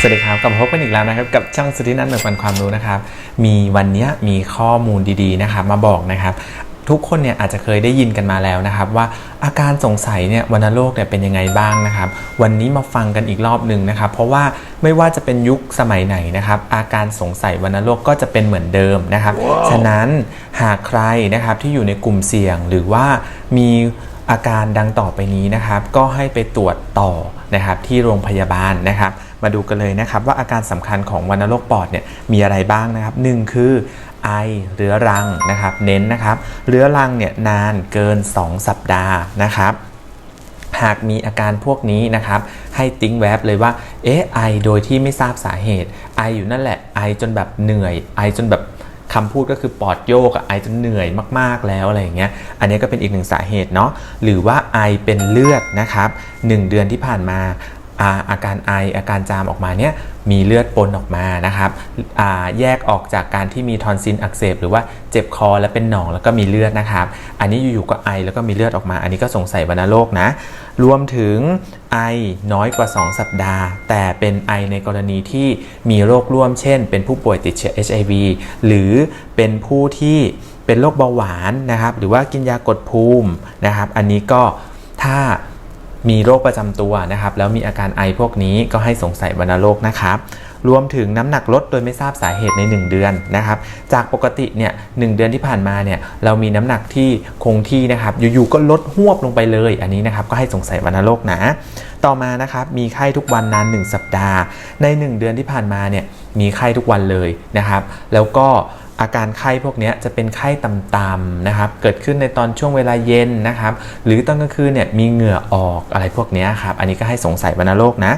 สวัสดีครับกลับมาพบกันอีกแล้วนะครับกับช่างสุธินันท์เหมือนปันความรู้นะครับ มีวันเนี้ยมีข้อมูลดีๆนะครับมาบอกนะครับ ทุกคนเนี่ยอาจจะเคยได้ยินกันมาแล้วนะครับ ว่าอาการสงสัยเนี่ยวัณโรคเนี่ยเป็นยังไงบ้างนะครับ วันนี้มาฟังกันอีกรอบหนึ่งนะครับ เพราะว่าไม่ว่าจะเป็นยุคสมัยไหนนะครับ อาการสงสัยวัณโรคก็จะเป็นเหมือนเดิมนะครับฉะนั้นหากใครนะครับที่อยู่ในกลุ่มเสี่ยงหรือว่ามีอาการดังต่อไปนี้นะครับ ก็ให้ไปตรวจต่อนะครับที่โรงพยาบาลนะครับ มาดูกันเลยนะครับว่าอาการสำคัญของวัณโรคปอดเนี่ยมีอะไรบ้างนะครับหนึ่งคือไอเรื้อรังนะครับเน้นนะครับเรื้อรังเนี่ยนานเกิน 2 สัปดาห์นะครับหากมีอาการพวกนี้นะครับ ให้ติ้งแวบเลยว่า เอ๊ะไอโดยที่ไม่ทราบสาเหตุ ไออยู่นั่นแหละ ไอจนแบบเหนื่อย ไอจนแบบคำพูดก็คือปอดโยกอะไอจนเหนื่อยมากๆแล้วอะไรอย่างเงี้ย อันนี้ก็เป็นอีกหนึ่งสาเหตุเนาะ หรือว่าไอเป็นเลือดนะครับหนึ่งเดือนที่ผ่านมา อาการไออาการจามออกมาเนี่ยมีเลือดปนออกมานะครับแยกออกจากการที่มีทอนซิลอักเสบหรือว่าเจ็บคอและเป็นหนองแล้วก็มีเลือดนะครับ อันนี้อยู่ๆก็ไอแล้วก็มีเลือดออกมา อันนี้ก็สงสัยวัณโรคนะรวมถึงไอน้อยกว่า 2 สัปดาห์ แต่เป็นไอในกรณีที่มีโรคร่วม เช่น เป็นผู้ป่วยติดเชื้อ HIV หรือเป็นผู้ที่เป็นโรคเบาหวานนะครับ หรือว่ากินยากดภูมินะครับ อันนี้ก็ถ้า มีโรคประจำตัวนะครับ แล้วมีอาการไอพวกนี้ก็ให้สงสัยวัณโรคนะครับ รวมถึงน้ำหนักลดโดยไม่ทราบสาเหตุใน 1 เดือนนะครับ จากปกติเนี่ยหเดือนที่ผ่านมาเนี่ยเรามีน้ำหนักที่คงที่นะครับ อยู่ๆก็ลดหวบลงไปเลย อันนี้นะครับก็ให้สงสัยวัณโรคนะ ต่อมานะครับมีไข้ทุกวันนาน 1 สัปดาห์ ใน 1 เดือนที่ผ่านมาเนี่ยมีไข้ทุกวันเลยนะครับ แล้วก็ อาการไข้พวกนี้จะเป็นไข้ต่ำๆนะครับ เกิดขึ้นในตอนช่วงเวลาเย็นนะครับ หรือตอนกลางคืนเนี่ยมีเหงื่อออกอะไรพวกนี้ครับ อันนี้ก็ให้สงสัยวัณโรคนะ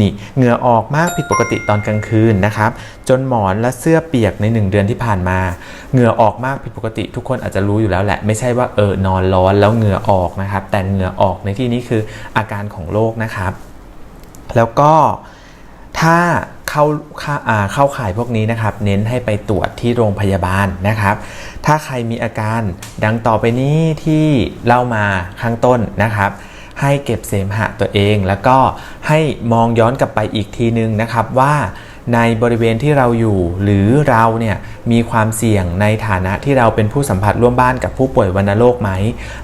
นี่เหงื่อออกมากผิดปกติตอนกลางคืนนะครับ จนหมอนและเสื้อเปียกใน 1 เดือนที่ผ่านมา เหงื่อออกมากผิดปกติ ทุกคนอาจจะรู้อยู่แล้วแหละ ไม่ใช่ว่าเออนอนร้อนแล้วเหงื่อออกนะครับ แต่เหงื่อออกในที่นี้คืออาการของโรคนะครับ แล้วก็ถ้า เข้าเข้าอ่าเข้าข่ายพวกนี้นะครับ เน้นให้ไปตรวจที่โรงพยาบาลนะครับ ถ้าใครมีอาการดังต่อไปนี้ที่เล่ามาข้างต้นนะครับ ให้เก็บเสมหะตัวเอง แล้วก็ให้มองย้อนกลับไปอีกทีนึงนะครับว่า ในบริเวณที่เราอยู่ หรือเราเนี่ยมีความเสี่ยงในฐานะที่เราเป็นผู้สัมผัสร่วมบ้านกับผู้ป่วยวัณโรคไหม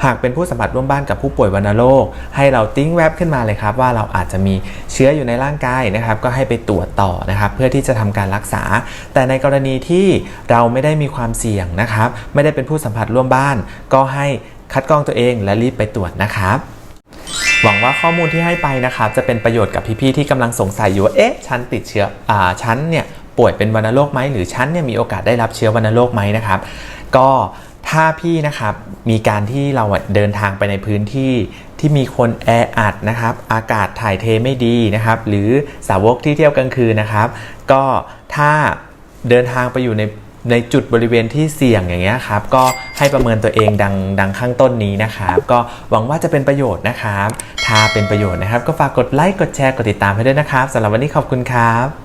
หากเป็นผู้สัมผัสร่วมบ้านกับผู้ป่วยวัณโรค ให้เราติ้งแวบขึ้นมาเลยครับว่าเราอาจจะมีเชื้ออยู่ในร่างกายนะครับ ก็ให้ไปตรวจต่อนะครับ เพื่อที่จะทำการรักษา แต่ในกรณีที่เราไม่ได้มีความเสี่ยงนะครับ ไม่ได้เป็นผู้สัมผัสร่วมบ้าน ก็ให้คัดกรองตัวเองและรีบไปตรวจนะครับ หวังว่าข้อมูลที่ให้ไปนะครับจะเป็นประโยชน์กับพี่ๆที่กำลังสงสัยอยู่ว่าเอ๊ะฉันติดเชื้ออ่าฉันเนี่ยป่วยเป็นวัณโรคไหมหรือฉันเนี่ยมีโอกาสได้รับเชื้อวัณโรคไหมนะครับ ก็ถ้าพี่นะครับมีการที่เราเดินทางไปในพื้นที่ที่มีคนแออัดนะครับ อากาศถ่ายเทไม่ดีนะครับ หรือสาวกที่เที่ยวกลางคืนนะครับ ก็ถ้าเดินทางไปอยู่ใน ในจุดบริเวณที่เสี่ยงอย่างเงี้ยครับก็ให้ประเมินตัวเองดังดังข้างต้นนี้นะครับ ก็หวังว่าจะเป็นประโยชน์นะครับ ถ้าเป็นประโยชน์นะครับ ก็ฝากกดไลค์กดแชร์กดติดตามให้ด้วยนะครับสำหรับวันนี้ขอบคุณครับ